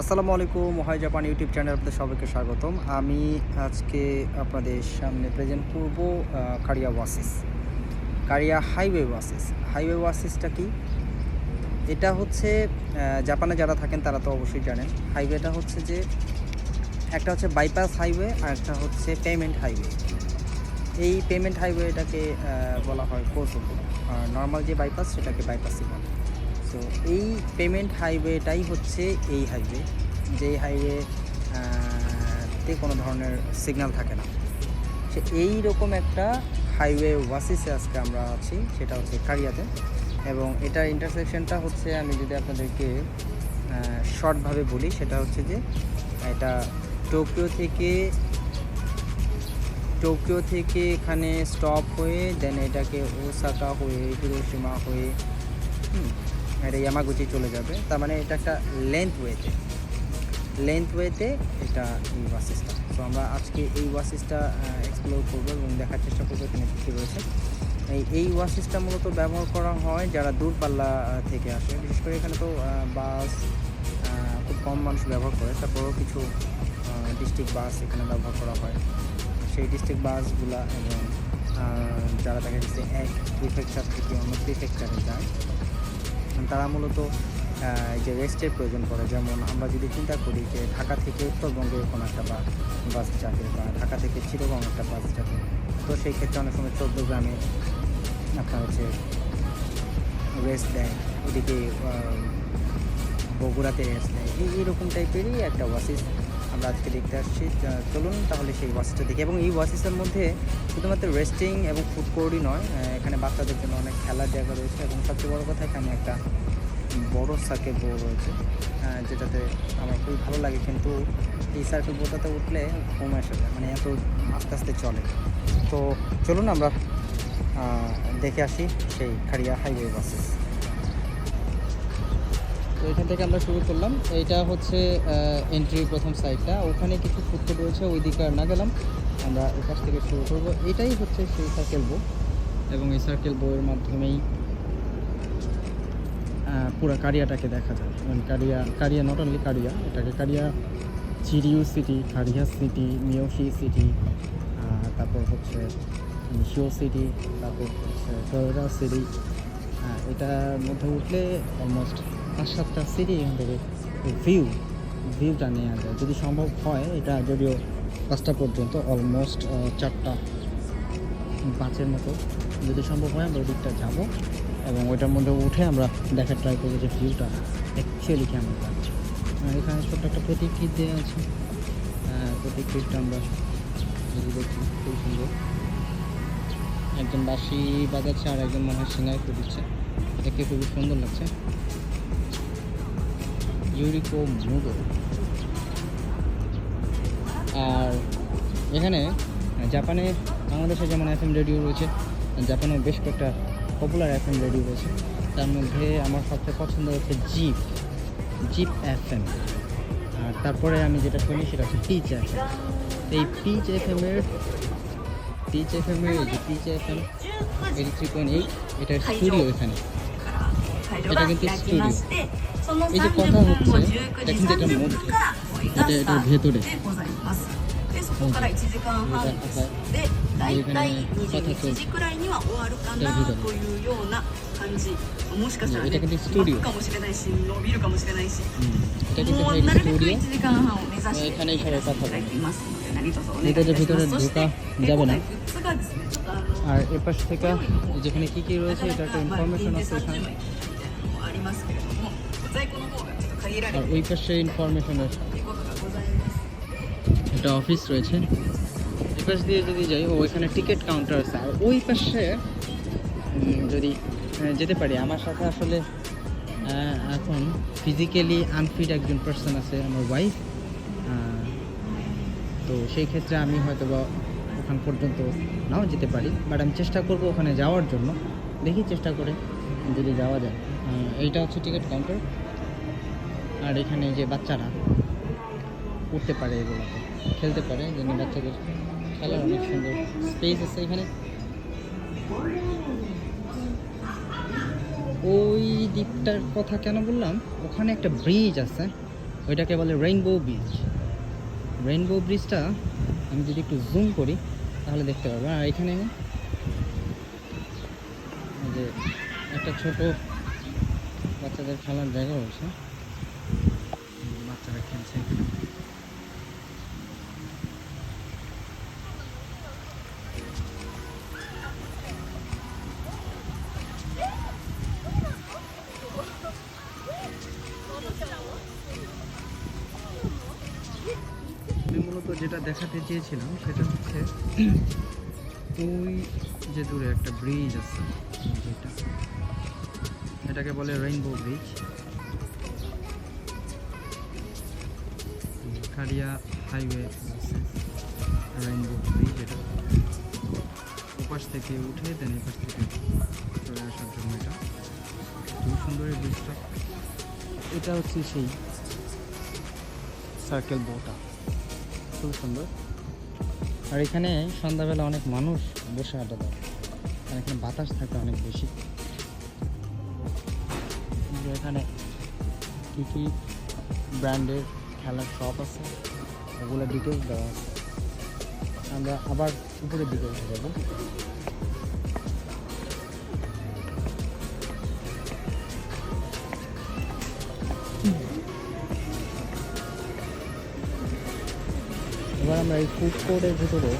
আসসালামু আলাইকুম high Japan YouTube channel আপনাদের সবাইকে স্বাগতম। আমি আজকে আপনাদের সামনে প্রেজেন্ট করব কারিয়া ওয়াসিস। কারিয়া হাইওয়ে ওয়াসিস। হাইওয়ে ওয়াসিসটা কি? এটা হচ্ছে জাপানে যারা থাকেন তারা তো অবশ্যই জানেন। হাইওয়েটা হচ্ছে যে, একটা হচ্ছে বাইপাস হাইওয়ে আর একটা হচ্ছে পেমেন্ট হাইওয়ে এই পেমেন্ট হাইওয়েটাকে বলা হয় কোসোকো আর নর্মাল যে বাইপাস সেটাকে বাইপাসই বলে। সো এই পেমেন্ট হাইওয়েটাই হচ্ছে এই হাইওয়ে যেই হাইওয়ে তে কোনো ধরনের সিগন্যাল থাকে না। সে এই রকম একটা হাইওয়ে ওয়াসিসে আজকে আমরা আছি, সেটা হচ্ছে কারিয়াতে। এবং এটার ইন্টারসেকশনটা হচ্ছে আমি যদি আপনাদেরকে শর্টভাবে বলি, সেটা হচ্ছে যে এটা টোকিও থেকে টোকিও থেকে এখানে স্টপ হয়ে দেন এটাকে ওসাকা হয়ে হিরোসীমা হয়ে এটা ইয়ামাগুচি চলে যাবে। তার মানে এটা একটা লেন্থ ওয়েতে লেন্থ ওয়েতে এটা এই বাসেসটা তো আমরা আজকে এই ওয়াসিসটা এক্সপ্লোর করব এবং দেখার চেষ্টা করব এখানে কী রয়েছে। এই এই ওয়াসিসটা মূলত ব্যবহার করা হয় যারা দূরপাল্লা থেকে আসে। বিশেষ করে এখানে তো বাস খুব কম মানুষ ব্যবহার করে। তারপরেও কিছু ডিস্ট্রিক্ট বাস এখানে ব্যবহার করা হয়। সেই ডিস্ট্রিক্ট বাসগুলা এবং যারা দেখা যাচ্ছে এক প্রিফেকচার থেকে অন্য প্রিফেকচারে যায় তারা মূলত যে রেস্টের প্রয়োজন পড়ে। যেমন আমরা যদি চিন্তা করি যে ঢাকা থেকে উত্তরবঙ্গের কোনো একটা বাস বাস যাবে বা ঢাকা থেকে চিরবঙ্গ একটা বাস যাবে, তো সেই ক্ষেত্রে অনেক সময় চোদ্দ গ্রামে আপনার হচ্ছে রেস্ট দেয়, ওদিকে বগুড়াতে রেস্ট দেয়। এই, এইরকম টাইপেরই একটা ওয়াসিস আমরা আজকে দেখতে আসছি। চলুন তাহলে সেই ওয়াসিসটা দেখি এবং এই ওয়াসিসের মধ্যে শুধুমাত্র রেস্টিং এবং ফুড কোর্টই নয় এখানে বাচ্চাদের জন্য অনেক খেলার জায়গা রয়েছে। এবং সবচেয়ে বড় কথা, এখানে একটা বড় সার্কেল বোর্ড রয়েছে যেটাতে আমার খুবই ভালো লাগে। কিন্তু এই সার্কেল বোর্ডটাতে উঠলে ঘুম আসে মানে এত আস্তে আস্তে চলে। তো চলুন আমরা দেখে আসি সেই খাড়িয়া হাইওয়ে বাসেস তো এখান থেকে আমরা শুরু করলাম। এইটা হচ্ছে এন্ট্রি প্রথম সাইডটা ওখানে কিছু কোর্ট রয়েছে ওই দিকে আর না গেলাম। আমরা এপাশ থেকে শুরু করব। এটাই হচ্ছে সেই সার্কেল বো এবং এই সার্কেল বইয়ের মাধ্যমেই পুরো কারিয়াটাকে দেখা যায়। মানে কারিয়া কারিয়া নট অনলি কারিয়া, এটাকে Kariya Chiryu city Kariya city Miyoshi city তারপর হচ্ছে শিও সিটি তারপর হচ্ছে সিটি এটার মধ্যে উঠলে অলমোস্ট পাঁচ সাতটা সিটি এখান থেকে ভিউ ভিউটা নেওয়া যায়। যদি সম্ভব হয় এটা যদিও পাঁচটা পর্যন্ত অলমোস্ট চারটা পাঁচের মতো। যদি সম্ভব হয় আমরা ওদিকটা যাব এবং ওইটার মধ্যে উঠে আমরা দেখার ট্রাই করব যে ভিউটা অ্যাকচুয়ালি কেমন লাগছে। এখানে ছোট্ট একটা প্রতিকৃত দেওয়া আছে। আহ, প্রতিকৃতটা আমরা যদি দেখি খুব সুন্দর। একজন বাঁশি বাজাচ্ছে আর একজন মনে হয় সিঙ্গাই দিচ্ছে এটাকে খুবই সুন্দর লাগছে? ইউরিকো মুগো আর এখানে জাপানে বাংলাদেশে যেমন এফ এম রেডিও রয়েছে জাপানেও বেশ কয়েকটা পপুলার এফ এম রেডিও রয়েছে। তার মধ্যে আমার সবচেয়ে পছন্দ হচ্ছে জিপ জিপ এফ এম আর তারপরে আমি যেটা শুনি সেটা হচ্ছে পিচ এফ এম এই পিচ এফ এমের পিচ এফ এমের যে Pitch F M eighty three point eight এটার স্টুডিও এখানে। এটা কিন্তু স্টুডিও এই যে কথা হচ্ছে এটা কিন্তু এটার মধ্যে এটা এটার ভেতরেでそこから1時間半ですで大体21時くらいには終わるかなというような感じもしかしたらねいやだけどストーリー巻くかもしれないし伸びるかもしれないし এটা কিন্তু もう হেড なる স্টুডিও べく1時間半を目指して এখানেই সবাই কথা いただ বলে きますので何卒お願いい এটা た যে し ভিতরে ますそして ঢোকা যাবে না グッズがですねちょっとあの আর এপাশ থেকে যেখানে কি কি রয়েছে এটা একটা ইনফরমেশন আছে এখানে ありますけれども আর ওই পাশে ইনফরমেশনের একটা অফিস রয়েছে। এই পাশ দিয়ে যদি যাই ওইখানে টিকিট কাউন্টার আছে। আর ওই পাশে যদি যেতে পারি, আমার সাথে আসলে এখন ফিজিক্যালি আনফিট একজন পার্সন আছে, আমার ওয়াইফ তো সেই ক্ষেত্রে আমি হয়তো বা ওখান পর্যন্ত নাও যেতে পারি। বাট আমি চেষ্টা করব ওখানে যাওয়ার জন্য। দেখি চেষ্টা করে যদি যাওয়া যায়। এইটা হচ্ছে টিকিট কাউন্টার আর এখানে যে বাচ্চারা উঠতে পারে এগুলোতে খেলতে পারে যেন বাচ্চাদের খেলার অনেক সুন্দর স্পেস আছে এখানে। ওই দিকটার কথা কেন বললাম? ওখানে একটা ব্রিজ আছে, ওইটাকে বলে রেইনবো ব্রিজ রেইনবো ব্রিজটা আমি যদি একটু জুম করি, তাহলে দেখতে পারব। আর এখানে যে একটা ছোট বাচ্চাদের খেলার জায়গা রয়েছে। মূলত যেটা দেখাতে চেয়েছিলাম সেটা হচ্ছে ওই যে দূরে একটা ব্রিজ আছে, যেটা, এটাকে বলে Rainbow Bridge Kariya highway Rainbow Bridge ওপাশ থেকে উঠে দেন এপাশ থেকে চলে আসার জন্য এটা। খুব সুন্দর এই ব্রিজটা এটা হচ্ছে সেই সার্কেল বোটা খুব সুন্দর। আর এখানে সন্ধ্যাবেলা অনেক মানুষ বসে আড্ডা দেয়। আর এখানে বাতাস থাকে অনেক বেশি। এখানে কী কী ব্র্যান্ডের খেলার শপ আছে, ওগুলো ডিটেলস দেওয়া আছে। আমরা আবার উপরের দিকে উঠে যাব। এবার আমরা এই ফুড কোর্টের ভিতরে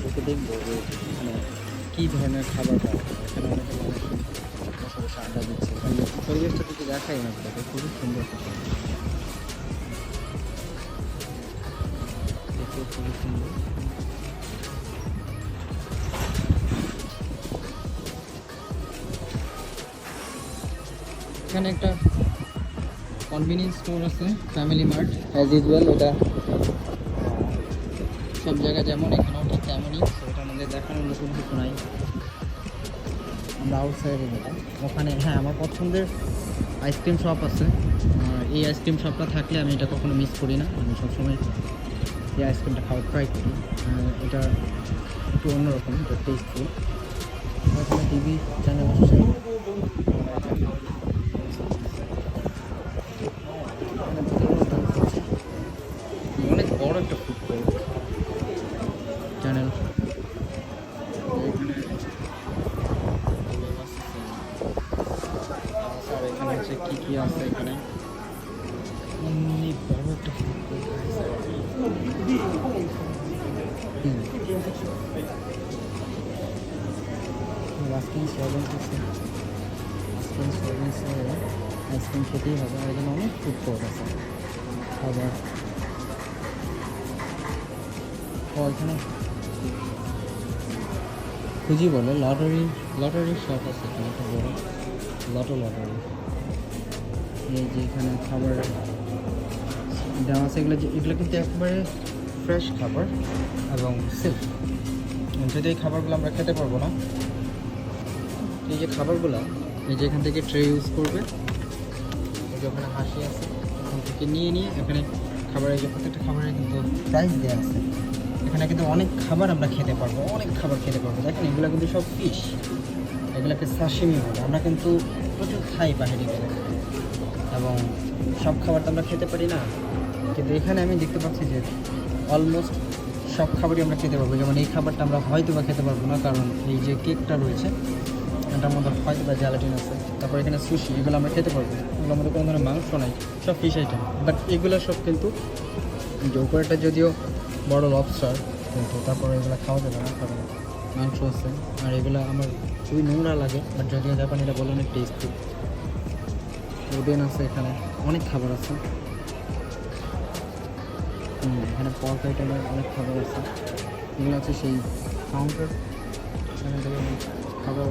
ঢুকে দেখব যে মানে কী ধরনের খাবার পাওয়া যায়। এখানে অনেক মানুষ দিচ্ছে। পরিবেশটা দেখাই না খুবই সুন্দর এখানে একটা কনভিনিয়েন্স স্টোর আছে ফ্যামিলি মার্ট অ্যাজ ইউজুয়াল ওটা। সব জায়গায় যেমন এখানেও ঠিক তেমনই। ওটার মধ্যে দেখানোর নতুন কিছু নাই। আমরা আউটসাইডে যেটা ওখানে হ্যাঁ আমার পছন্দের আইসক্রিম শপ আছে। এই আইসক্রিম শপটা থাকলে আমি এটা কখনো মিস করি না। আমি সবসময় এই আইসক্রিমটা খাওয়ার ট্রাই করি এটা একটু অন্যরকম এটা টেস্টফুল টিভি চ্যানেল খেতেই হবে আর এখানে অনেক ফুড কোর্ট আছে। খাবার এখানে খুঁজি বলে লটারি লটারি শপ আছে এখানে, একটা বড় লটো লটারি এই যে এখানে খাবার দেওয়া আছে, এগুলো এগুলো কিন্তু একেবারে ফ্রেশ খাবার এবং সেফ যদি এই খাবারগুলো আমরা খেতে পারব না, এই যে খাবারগুলো, এই যে এখান থেকে ট্রে ইউজ করবে যে ওখানে হাসি আছে ওখান থেকে নিয়ে নিয়ে এখানে খাবারের যে প্রত্যেকটা খাবারের কিন্তু প্রাইস দেওয়া আছে। এখানে কিন্তু অনেক খাবার আমরা খেতে পারব, অনেক খাবার খেতে পারব। দেখেন, এগুলো কিন্তু সব ফিশ এগুলোকে সাশিমি বলে। আমরা কিন্তু প্রচুর খাই বাইরে গেলে। এবং সব খাবার তো আমরা খেতে পারি না। কিন্তু এখানে আমি দেখতে পাচ্ছি যে অলমোস্ট সব খাবারই আমরা খেতে পারব। যেমন এই খাবারটা আমরা হয়তো বা খেতে পারব না, কারণ এই যে কেকটা রয়েছে, এটার মধ্যে হয়তো বা জ্যালাটিন আছে। তারপর এখানে সুশি এগুলো আমরা খেতে পারব। এগুলোর মধ্যে কোনো ধরনের মাংস নাই, সব ফিশ আইটেম বাট এগুলো সব কিন্তু যে যদিও বড় লবস্টার কিন্তু তারপরে এগুলো খাওয়া যাবে না, কারণ মাংস আছে। আর এগুলো আমার খুবই নোংরা লাগে বাট যদিও জাপানিরা বলে অনেক টেস্টি ওডেন আছে এখানে, অনেক খাবার আছে। এখানে পর্ক আইটেমের অনেক খাবার আছে। এগুলো আছে সেই কাউন্টার এখান খাবার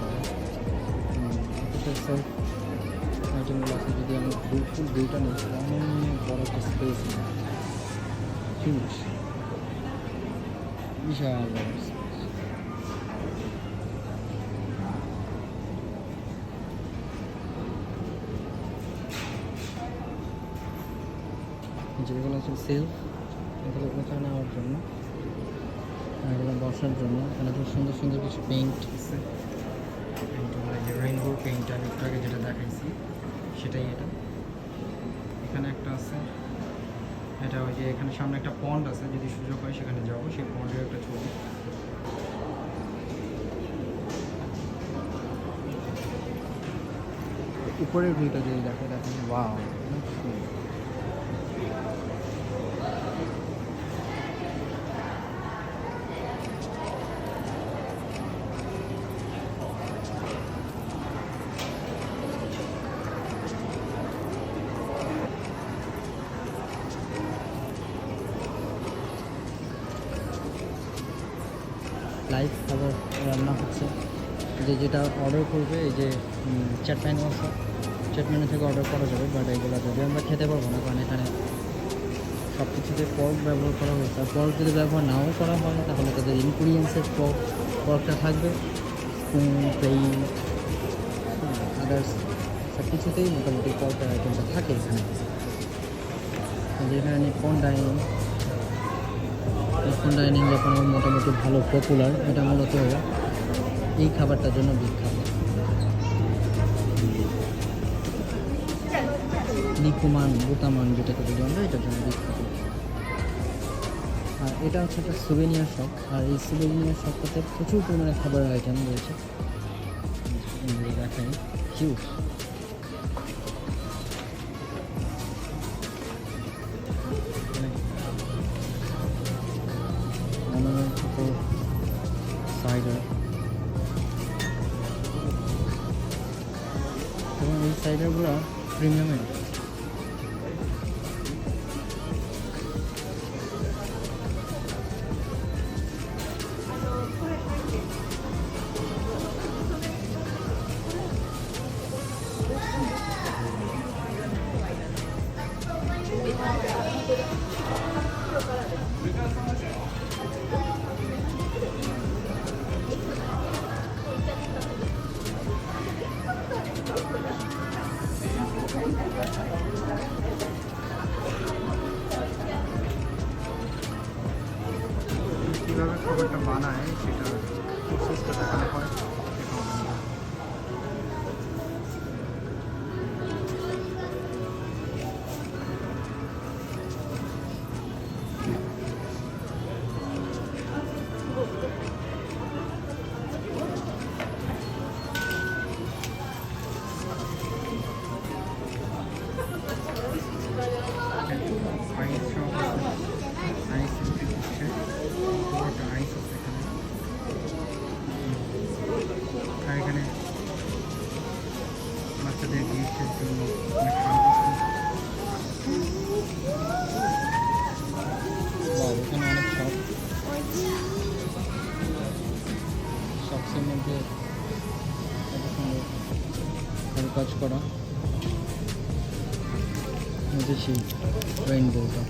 করে আইটেমগুলো আছে, যদি আমি বিলকুল দুইটা নিই অনেক বড় একটা স্পেস বিশাল। যেগুলো আছে সেলফ এগুলো উঠে নেওয়ার জন্য এগুলো বসার জন্য। এখানে খুব সুন্দর সুন্দর কিছু পেইন্ট আছে। রেইনবো পেইন্ট আমি একটু আগে যেটা দেখাইছি। সেটাই এটা। এখানে একটা আছে। এটা ওই যে এখানে সামনে একটা পন্ড আছে, যদি সুযোগ হয় সেখানে যাব। সেই পন্ডের একটা ছবি। উপরের ভিউটা যদি দেখো দেখেন ওয়াও লাইভ খাবার রান্না হচ্ছে। যে যেটা অর্ডার করবে, এই যে চ্যাট মেনু আছে চ্যাট থেকে অর্ডার করা যাবে বাট এগুলো যদি আমরা খেতে পারব না, কারণ এখানে সব কিছুতে পর্ক ব্যবহার করা হয়েছে। আর পর্ক যদি ব্যবহার নাও করা হয়, তাহলে তাদের ইনগ্রিডিয়েন্টসের পর্ক পর্কটা থাকবে। স্পুন আদার্স সব কিছুতেই মোটামুটি পর্কের আইটেমটা থাকে এখানে। যেখানে নিপন ডাইনিং। নিপন ডাইনিং যখন মোটামুটি ভালো পপুলার এটা মূলত এই খাবারটার জন্য বিখ্যাত। নিকুমান বুতামান যেটাকে বলি আমরা, এটার জন্য বিখ্যাত। আর এটা হচ্ছে একটা সুবেনিয়ার শপ আর এই সুবেনিয়ার শপটাতে প্রচুর পরিমাণে খাবারের আইটেম রয়েছে। দেখাই হিউজ এবং এই সাইডারগুলো প্রিমিয়ামের কাজ করা মধ্যে সেই রেইনবোটা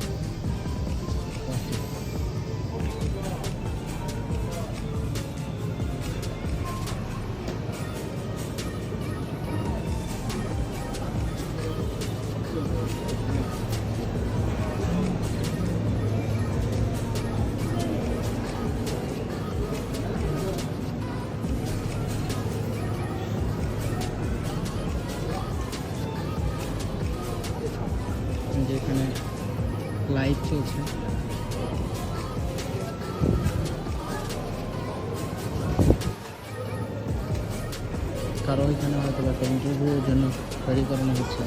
এখানে হয়তো জন্য তৈরি করানো হচ্ছে।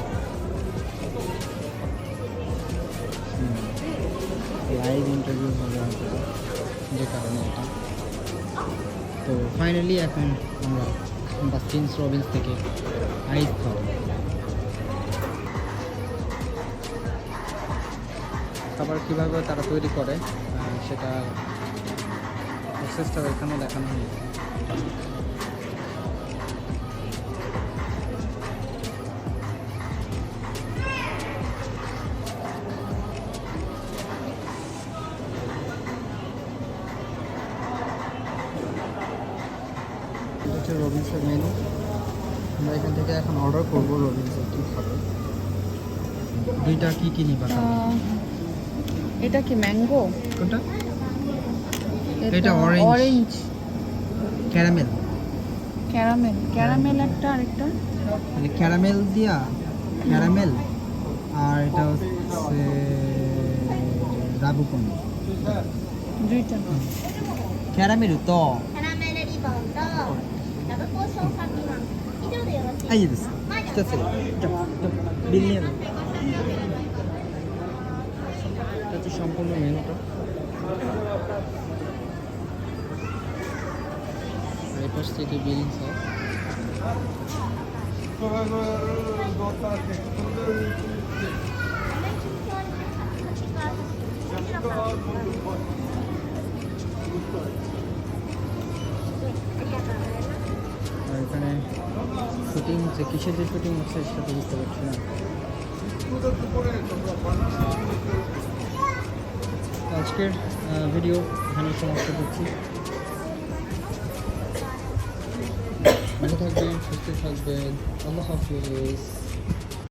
লাইভ ইন্টারভিউ হবে যে কারণে এটা। তো ফাইনালি এখন আমরা বাস্টিন্স রবিন্স থেকে আইস খাব খাবার কীভাবে তারা তৈরি করে সেটা প্রসেসটা এখানেও দেখানো হয়েছে। রবিন্সের মেনু আমরা এখান থেকে এখন অর্ডার করব রবিন্সের কী খাবে? দুইটা কী কী নিবা এটা কি ম্যাঙ্গো কোনটা? এটা orange orange caramel caramel caramel একটা আরেকটা? মানে ক্যারামেল দিয়া ক্যারামেল আর এটা হচ্ছে রাবুকন দুইটা। ক্যারামেল তো ক্যারামেলেরই বন্ধ ラメルリボンとラブポーションサピマン以上でよろしいあいいです一つじゃあビリヤードএটা হচ্ছে সম্পূর্ণ মেনুটা এই পাশ থেকে বিলিং সব হচ্ছে কিসের যে শুটিং হচ্ছে সেটা তো বুঝতে পারছি না। আজকের ভিডিও এখানে সমাপ্ত করছি। ভালো থাকবেন, সুস্থ থাকবেন। আল্লাহ হাফিজ।